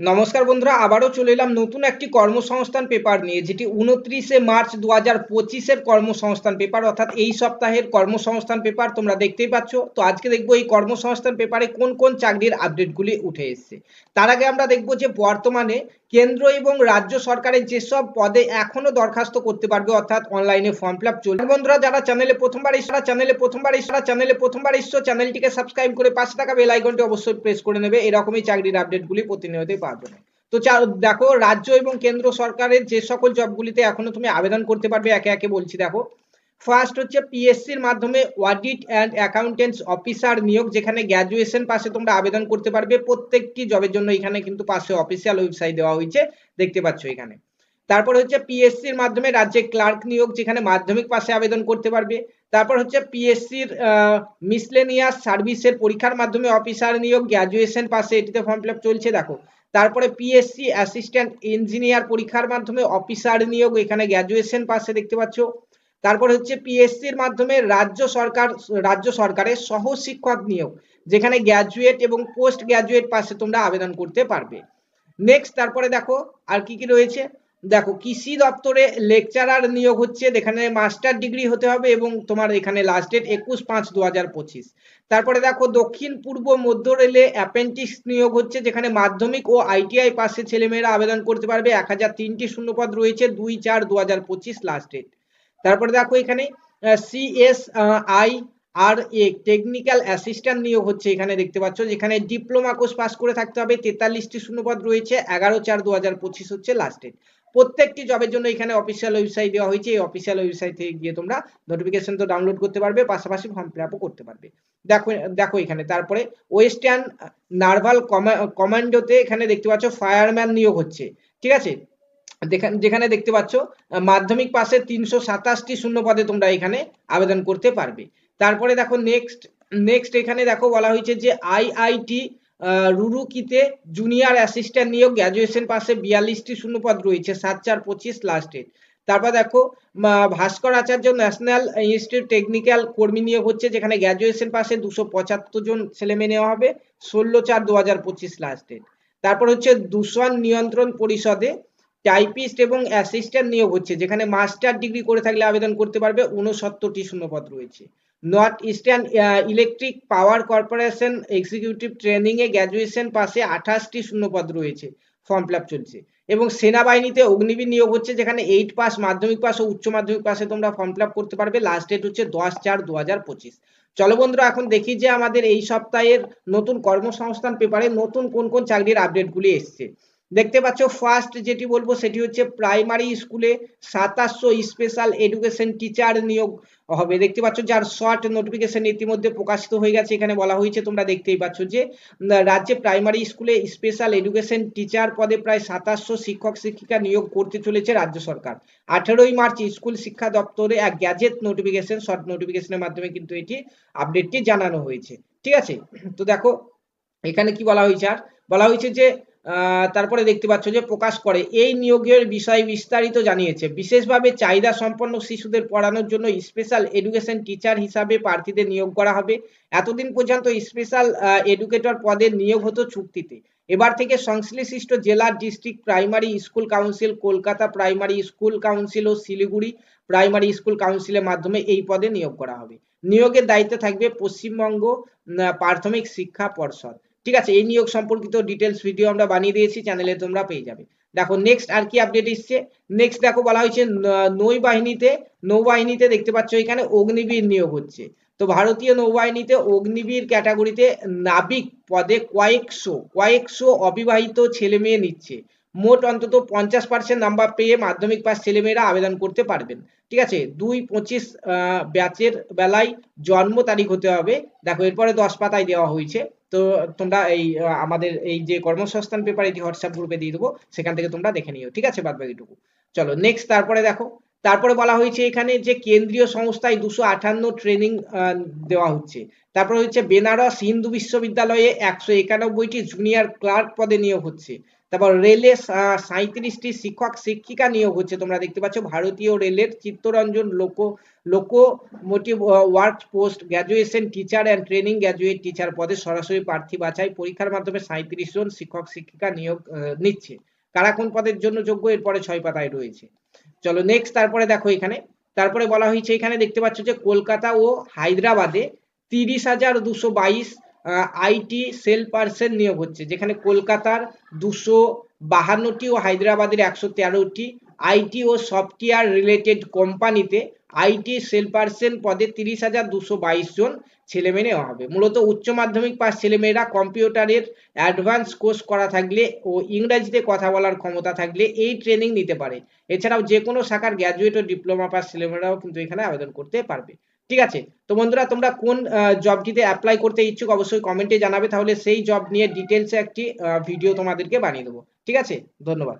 নমস্কার বন্ধুরা, আবারও চলে এলাম নতুন একটি কর্মসংস্থান পেপার নিয়ে, যেটি উনত্রিশে মার্চ দু হাজার পঁচিশের কর্মসংস্থান পেপার অর্থাৎ এই সপ্তাহের কর্মসংস্থান পেপার তোমরা দেখতেই পাচ্ছ। তো আজকে দেখব এই কর্মসংস্থান পেপারে কোন কোন চাকরির আপডেটগুলি উঠে এসছে। তার আগে আমরা দেখব যে বর্তমানে কেন্দ্র এবং রাজ্য সরকারের যেসব পদে এখনও দরখাস্ত করতে পারবে অর্থাৎ অনলাইনে ফর্ম ফিল আপ চলছে বন্ধুরা, যারা চ্যানেলে প্রথমবার এসরা চ্যানেলে প্রথমবার এসরা চ্যানেলে প্রথমবার এসছো চ্যানেলটিকে সাবস্ক্রাইব করে পাশে থাকা বেল আইকনটি অবশ্যই প্রেস করে নেবে। এরকমই চাকরির আপডেটগুলি প্রতিনিয়তই পাওয়ার জন্য তো দেখো, রাজ্য এবং কেন্দ্র সরকারের যে সকল জবগুলিতে এখনও তুমি আবেদন করতে পারবে, একে একে বলছি, দেখো। ফার্স্ট হচ্ছে পিএসসির মাধ্যমে অডিট অ্যান্ড অ্যাকাউন্টেন্টস অফিসার নিয়োগ, যেখানে গ্র্যাজুয়েশন পাশে তোমরা আবেদন করতে পারবে। প্রত্যেকটি জবের জন্য এখানে কিন্তু পাশে অফিসিয়াল ওয়েবসাইট দেওয়া হয়েছে। দেখতে পাচ্ছ এখানে। তারপর হচ্ছে পিএসসির মাধ্যমে রাজ্যে ক্লার্ক নিয়োগ, যেখানে মাধ্যমিক পাশে আবেদন করতে পারবে। তারপর হচ্ছে পিএসসির মিসলেনিয়াস সার্ভিসের পরীক্ষার মাধ্যমে অফিসার নিয়োগ গ্র্যাজুয়েশন পাশে এটিতে ফর্ম ফিল চলছে, দেখো। তারপরে পিএসসি অ্যাসিস্ট্যান্ট ইঞ্জিনিয়ার পরীক্ষার মাধ্যমে অফিসার নিয়োগ, এখানে গ্র্যাজুয়েশন পাশে দেখতে পাচ্ছ। তারপর হচ্ছে পিএসসির মাধ্যমে রাজ্য সরকার, রাজ্য সরকারের সহ শিক্ষক নিয়োগ, যেখানে গ্র্যাজুয়েট এবং পোস্ট গ্র্যাজুয়েট পাশে তোমরা আবেদন করতে পারবে। নেক্সট তারপরে দেখো আর কি কি রয়েছে? দেখো, কৃষি দপ্তরে লেকচারার নিয়োগ হচ্ছে, যেখানে মাস্টার ডিগ্রি হতে হবে এবং তোমার এখানে লাস্ট ডেট একুশ পাঁচ দু তারপরে দেখো, দক্ষিণ পূর্ব মধ্য রেলে অ্যাপেন্টিক্স নিয়োগ হচ্ছে, যেখানে মাধ্যমিক ও আইটিআই পাশে ছেলেমেয়েরা আবেদন করতে পারবে। এক হাজার তিনটি শূন্যপদ রয়েছে, দুই চার দু লাস্ট ডেট তারপরে দেখো এখানে সিএস আই আর এ টেকনিক্যাল অ্যাসিস্ট্যান্ট নিয়োগ হচ্ছে এখানে দেখতে পাচ্ছ, যেখানে ডিপ্লোমা কোর্স পাস করে থাকতে হবে, তেতাল্লিশটি শূন্যপদ রয়েছে, এগারো চার দু হাজার পঁচিশ হচ্ছে লাস্ট ডেট প্রত্যেকটি জবের জন্য এখানে অফিসিয়াল ওয়েবসাইট দেওয়া হয়েছে, এই অফিসিয়াল ওয়েবসাইটে গিয়ে তোমরা নোটিফিকেশন তো ডাউনলোড করতে পারবে, পাশাপাশি ফর্ম ফিল আপও করতে পারবে। দেখো দেখো এখানে, তারপরে ওয়েস্টার্ন নার্ভাল কমান্ডোতে এখানে দেখতে পাচ্ছ ফায়ারম্যান নিয়োগ হচ্ছে, ঠিক আছে? যেখানে দেখতে পাচ্ছ মাধ্যমিক পাশে তিনশো সাতাশটি শূন্য পদে তোমরা এখানে আবেদন করতে পারবে। তারপরে দেখো নেক্সট নেক্সট এখানে দেখো বলা হয়েছে যে আইআইটি রুরুকিতে জুনিয়র অ্যাসিস্ট্যান্ট নিয়োগ গ্র্যাজুয়েশন পাশে বিয়াল্লিশটি শূন্যপদ রয়েছে, সাত, চার, পঁচিশ লাস্ট ডেট তারপর দেখো Bhaskar Acharya national institute technical কর্মী নিয়োগ হচ্ছে, যেখানে গ্র্যাজুয়েশন পাশে দুশো পঁচাত্তর জন ছেলে মেয়ে নেওয়া হবে, ষোলো চার দু হাজার পঁচিশ লাস্ট ডেট তারপর হচ্ছে দূষণ নিয়ন্ত্রণ পরিষদে টাইপিস্ট এবং অ্যাসিস্ট্যান্ট নিয়োগ হচ্ছে, যেখানে মাস্টার ডিগ্রি করে থাকলে আবেদন করতে পারবে উনসত্তরটি শূন্যপদ রয়েছে। North eastern electric power corporation executive training এ গ্র্যাজুয়েশন পাশে আঠাশটি শূন্যপদ রয়েছে ফর্ম ফিল চলছে। এবং সেনাবাহিনীতে অগ্নিবীর নিয়োগ হচ্ছে, যেখানে এইট পাস মাধ্যমিক পাস ও উচ্চ মাধ্যমিক পাশে তোমরা ফর্ম ফিল করতে পারবে। লাস্ট ডেট হচ্ছে দশ চার দু হাজার পঁচিশ। চলো বন্ধুরা, এখন দেখি যে আমাদের এই সপ্তাহের নতুন কর্মসংস্থান পেপারে নতুন কোন কোন চাকরির আপডেটগুলি এসছে। দেখতে পাচ্ছ ফার্স্ট যেটি বলব সেটি হচ্ছে প্রাইমারি স্কুলে সাতাশশো স্পেশাল এডুকেশন টিচার নিয়োগ হবে। দেখতে পাচ্ছ, যার শর্ট নোটিফিকেশন ইতিমধ্যে প্রকাশিত হয়ে গেছে। এখানে বলা হয়েছে, তোমরা দেখতেই পাচ্ছ যে রাজ্যে প্রাইমারি স্কুলে স্পেশাল এডুকেশন টিচার পদে প্রায় সাতাশশো শিক্ষক শিক্ষিকা নিয়োগ করতে চলেছে রাজ্য সরকার। আঠেরোই মার্চ স্কুল শিক্ষা দপ্তরে এক গ্যাজেট নোটিফিকেশন শর্ট নোটিফিকেশনের মাধ্যমে কিন্তু এটি আপডেটটি জানানো হয়েছে। ঠিক আছে? তো দেখো, এখানে কি বলা হয়েছে আর? বলা হয়েছে যে তারপরে দেখতে পাচ্ছ যে প্রকাশ করে, এই নিয়োগের বিষয় বিস্তারিত জানিয়েছে। বিশেষভাবে চাহিদা সম্পন্ন শিশুদের পড়ানোর জন্য স্পেশাল এডুকেশন টিচার হিসাবে প্রার্থীদের নিয়োগ করা হবে। এতদিন পর্যন্ত স্পেশাল এডুকেটর পদে নিয়োগ হতো চুক্তিতে। এবার থেকে সংশ্লিষ্ট জেলার district primary school council Kolkata primary school council ও শিলিগুড়ি প্রাইমারি স্কুল কাউন্সিলের মাধ্যমে এই পদে নিয়োগ করা হবে। নিয়োগের দায়িত্বে থাকবে পশ্চিমবঙ্গ প্রাথমিক শিক্ষা পর্ষদ। ঠিক আছে, এই নিয়োগ সম্পর্কিত ডিটেলস ভিডিও আমরা বানিয়ে দিয়েছি চ্যানেলে তোমরা পেয়ে যাবে। দেখো নেক্সট আর কি আপডেট এসছে? নেক্সট দেখো, বলা হয়েছে নৌবাহিনীতে নৌবাহিনীতে দেখতে পাচ্ছ এখানে অগ্নিবীর নিয়োগ হচ্ছে। তো ভারতীয় নৌবাহিনীতে অগ্নিবীর ক্যাটাগরিতে নাবিক পদে কয়েকশো কয়েকশো অবিবাহিত ছেলে মেয়ে নিচ্ছে। মোট অন্তত পঞ্চাশ পার্সেন্ট নাম্বার পেয়ে মাধ্যমিক পাস ছেলেমেয়েরা আবেদন করতে পারবেন। ঠিক আছে? দুই পঁচিশ ব্যাচের বেলায় জন্ম তারিখ হতে হবে। দেখো, এরপরে দশ পাতায় দেওয়া হয়েছে। তো তোমরা এই আমাদের এই যে কর্মসংস্থান পেপার এটি হোয়াটসঅ্যাপ গ্রুপে দিয়ে দেবো। সেখান থেকে তোমরা দেখে নিও। ঠিক আছে বাদ বাকিটুকু চলো নেক্সট তারপরে দেখো। তারপরে বলা হয়েছে এখানে যে কেন্দ্রীয় সংস্থায় দুশো আঠান্ন ট্রেনিং দেওয়া হচ্ছে। তারপরে হচ্ছে বেনারস হিন্দু বিশ্ববিদ্যালয়ে একশো একানব্বইটি জুনিয়র ক্লার্ক পদে নিয়োগ হচ্ছে। তারপর রেলে সাঁত্রিশটি শিক্ষক, শিক্ষিকা নিয়োগ হচ্ছে। তোমরা দেখতে পাচ্ছ ভারতীয় রেলের Chittaranjan loco, locomotive work post graduation teacher and training graduate teacher পদে সরাসরি প্রার্থী বাছাই পরীক্ষার মাধ্যমে সাঁত্রিশ জন শিক্ষক, শিক্ষিকা নিয়োগ নিচ্ছে। কারা কোন পদের জন্য যোগ্য? এরপরে ছয় পাতায় রয়েছে। চলো নেক্সট তারপরে দেখো এখানে। তারপরে বলা হয়েছে, এখানে দেখতে পাচ্ছ যে কলকাতা ও হায়দ্রাবাদে তিরিশ হাজার দুশো বাইশ আইটি সেল পার্সন নিয়োগ হচ্ছে, যেখানে কলকাতার দুশো বাহান্নটি ও হায়দ্রাবাদের একশো তেরোটি আইটি ও সফটওয়্যার রিলেটেড কোম্পানিতে আইটি সেল পার্সন পদে তিরিশ হাজার দুশো বাইশ জন ছেলেমেয়ে নেওয়া হবে। মূলত উচ্চ মাধ্যমিক পাস ছেলেমেয়েরা কম্পিউটারের অ্যাডভান্স কোর্স করা থাকলে ও ইংরাজিতে কথা বলার ক্ষমতা থাকলে এই ট্রেনিং নিতে পারে। এছাড়াও যে কোনো শাখার গ্র্যাজুয়েট ও ডিপ্লোমা পাস ছেলেমেয়েরাও কিন্তু এখানে আবেদন করতে পারবে। ঠিক আছে? তো বন্ধুরা, তোমরা কোন জবটিতে অ্যাপ্লাই করতে ইচ্ছুক অবশ্যই কমেন্টে জানাবে। তাহলে সেই জব নিয়ে ডিটেলসে একটি ভিডিও তোমাদেরকে বানিয়ে দেবো। ঠিক আছে? ধন্যবাদ।